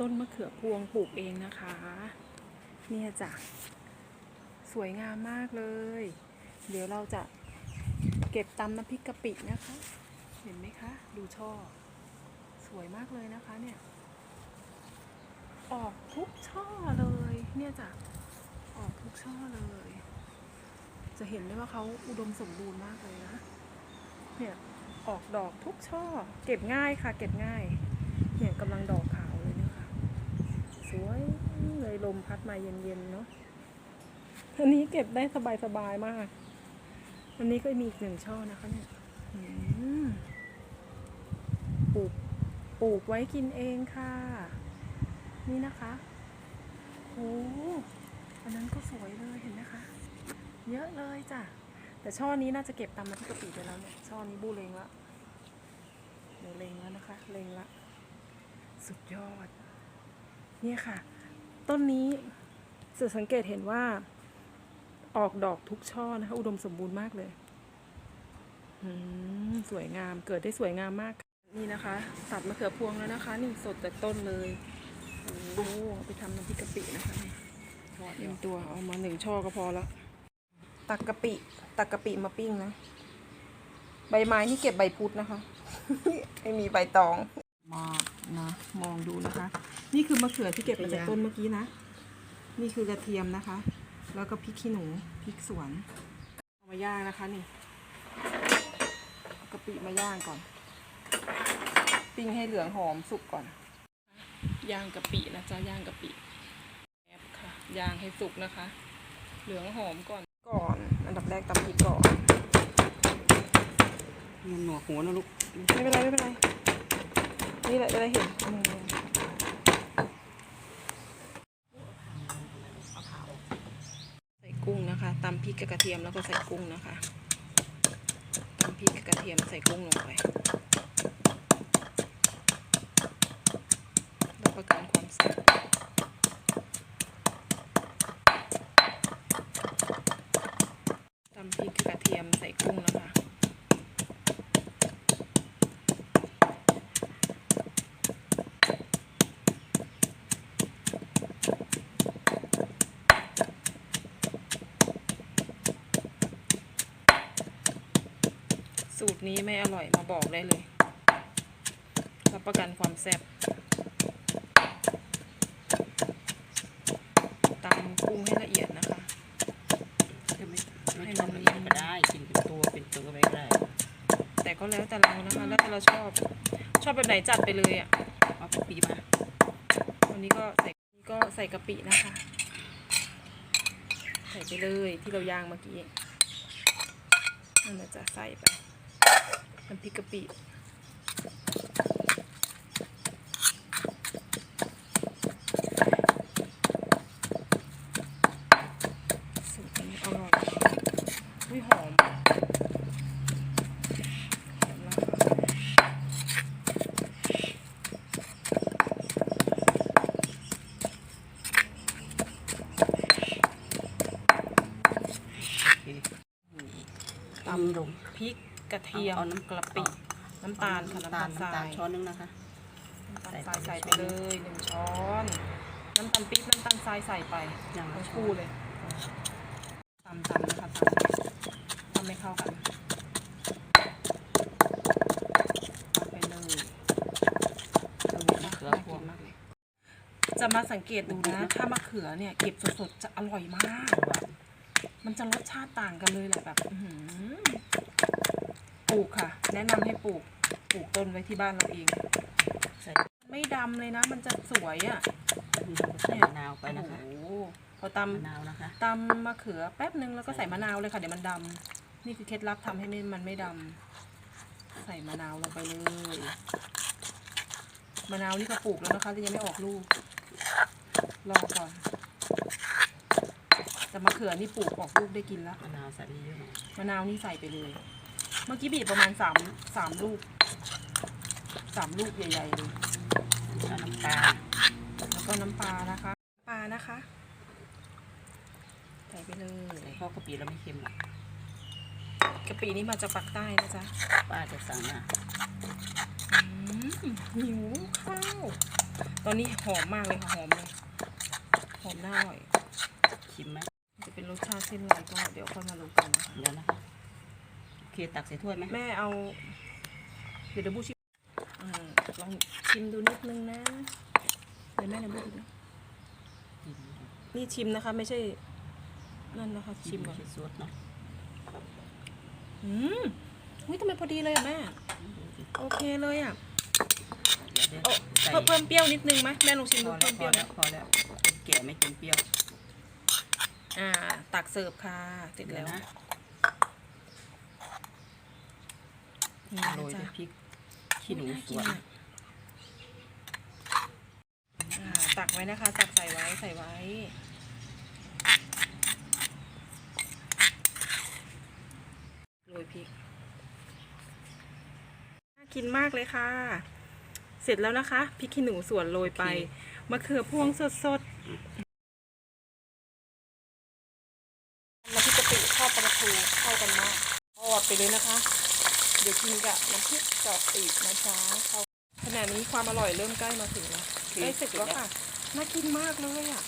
ต้นมะเขือพวงปลูกเองนะคะ เนี่ยจ้ะสวยงามมากเลย เดี๋ยวเราจะเก็บตำน้ำพริกกะปินะคะ เห็นไหมคะ ดูช่อ สวยมากเลยนะคะเนี่ย ออกทุกช่อเลย เนี่ยจ้ะออกทุกช่อเลย จะเห็นได้ว่าเขาอุดมสมบูรณ์มากเลยนะ เนี่ยออกดอกทุกช่อ เก็บง่ายค่ะ เก็บง่าย เนี่ยกำลังดอกขาวเลยนะคะ ส วยเลยลมพัดมาเย็นๆเนาะอันนี้เก็บได้สบายๆมาก อันนี้ก็มีอีกหนึ่งช่อนะคะเนี่ยปลูกปลูกไว้กินเองค่ะ นี่นะคะโอ้อันนั้นก็สวยเลยเห็นไหมคะ เยอะเลยจ้ะ แต่ช่อนี้น่าจะเก็บตามมาที่กะปิไปแล้วเนี่ยช่อนี้บูเลงละเดี๋ยวเลงแล้วนะคะ เลงละ สุดยอด นี่ค่ะ ต้นนี้จะสังเกตเห็นว่า ออกดอกทุกช่อนะคะ อุดมสมบูรณ์มากเลยสวยงามเกิดได้สวยงามมาก นี่นะคะ ตัดมะเขือพวงแล้วนะคะ นี่สดจากต้นเลยโอ้ไปทำน้ำพริกกะปินะคะนี่หนึ่งตัวเอามาหนึ่งช่อก็พอแล้วตักกะปิ ตักกะปิมาปิ้งนะ ใบไม้ที่เก็บใบพุดนะคะ ไม่มีใบตองมาก นะมองดูนะคะ นี่คือมะเขือที่เก็บมาจากต้นเมื่อกี้นะ นี่คือกระเทียมนะคะ แล้วก็พริกขี้หนูพริกสวนเอามาย่างนะคะนี่เอากะปิมาย่างก่อน ปิ้งให้เหลืองหอมสุกก่อน ย่างกะปินะจ๊ะย่างกะปิแอบค่ะย่างให้สุกนะคะ เหลืองหอมก่อนก่อน อันดับแรกตำพริกก่อนมันหนวกหัวนะลูกไม่เป็นไรไม่เป็นไร นี่แหละจะได้เห็นมือใส่กุ้งนะคะตำพริกกับกระเทียมแล้วก็ใส่กุ้งนะคะตำพริกกับกระเทียมใส่กุ้งลงไปรับประกันความแซ่บตำพริกกับกระเทียมใส่กุ้งนะคะ สูตรนี้ไม่อร่อยมาบอกได้เลยรับประกันความแซ่บตำกุ้งให้ละเอียดนะคะจะไม่ไม่ชอบละเอียดก็ได้กินเป็นตัวเป็นตัวไปก็ได้แต่ก็แล้วแต่เรานะคะ แล้วแต่เราชอบ ชอบแบบไหนจัดไปเลยอะเอากะปิมาวันนี้ก็ใส่นี่ก็ใส่กะปินะคะ ใส่ไปเลยที่เราย่างเมื่อกี้นั่นแหละจะใส่ไป น้ำพริกกะปิสูตรนี้อร่อยอุ้ยหอมหอมแล้วค่ะโอเคตำลงพริก กระเทียมเอาน้ำกะปิน้ำตาลค่ะน้ำน้ำตาตาลลทราน้ำตาลยช้อนนึงนะคะน้ำตาลทใส่รายไปใส่ไปช้อนเลยหนึ่งช้อน น้ำตาลปี๊บน้ำตาลทรายใส่ไปอย่างละทั้งช้อคู่นเลยตำตำนะคะตำตำให้เข้ากันตักไปเลยมะเขือพวงน่ากินมากเลยจะมาสังเกตดูนะ ถ้ามะเขือเนี่ยเก็บสดๆจะอร่อยมาก มันจะรสชาติต่างกันเลยแหละแบบอื้อหือป ลูกค่ะ แนะนำให้ปลูกปลูกต้นไว้ที่บ้านเราเองใส่ไม่ดำเลยนะ มันจะสวยอะ่ะนี่เราก็ใส่มะนาวไปนะคะโอ้โหพอตมะนาวนะคะำตำมะเขือแป๊บนึงแล้วก็ใส่มะนาวเลยค่ะเดี๋ยวมันดำนี่คือเคล็ดลับทำให้ไม่มันไม่ดำใส่มะนาวลงไปเลยมะนาวนี่ก็ปลูกแล้วนะคะแต่ยังไม่ออกลูกรอก่อนแต่มะเขือนี่ปลูกออกลูกได้กินแล้วมะนาวใส่ไปเยอะหน่อยมะนาวนี่ใส่ไปเลย เมื่อกี้บีบประมาณสามสามลูกสามลูกใหญ่ๆเลยแล้วน้ำตาลแล้วก็น้ำปลานะคะ ปลานะคะ ใส่ไปเลยใส่ข้าวกะปิแล้วไม่เค็มหรอกกะปินี่มาจากปากใต้นะจ๊ะป้าจะสั่งอะอืมหิวข้าว ตอนนี้หอมมากเลยค่ะหอมเลย หอมน่าอร่อยชิมไหมจะเป็นรสชาติเส้นอะไรก็เดี๋ยวค่อยมาลงกันนะคะ เดี๋ยวนะคะโอ เคตักใส่ถ้วยไหมแม่เอาเดี๋ยวเดยวบูชิมอ่าลองชิมดูนิดนึงนะเดี๋ยวแม่เดยวบูดูนะนี่ชิมนะคะ ไม่ใช่นั่นนะคะชิมก่อนใส่ซอสเนาะอืมอุ้ยทำไมพอดีเลยอะแม่โอเคเลยอะเดี๋ยวเดี๋ยวโอ้ใส่เพิ่มเพิ่มเปรี้ยวนิดนึงไหมแม่ลองชิมพดูอแล้เพิ่วมพเปอรี้ยวไหมแล้วพอแล้วคนแก่ไม่กินเปรี้ยวอ่า ตักเสิร์ฟค่ะเสร็จเดี๋ยแล้ววนะ นี่โรยนะด้วจ๊ะยพริกขี้หนูน่าสกิวนอะอ่าตักไว้นะคะตักใส่ไว้ใส่ไว้โรยพริกน่ากินมากเลยค่ะ เสร็จแล้วนะคะพริกขี้หนูสวนโรยไปมะเขือพวงสดสดๆน้ำพริกกะปิทอดปลาทูเข้ากันมากทอดไปเลยนะคะ เดี๋ยวกินกับน้ำพริกกะปินะจ๊ะเข้าขณะนี้ความอร่อยเริ่มใกล้มาถึงแล้วใกล้เสร็จแล้วค่ะ น่ากินมากเลยอะ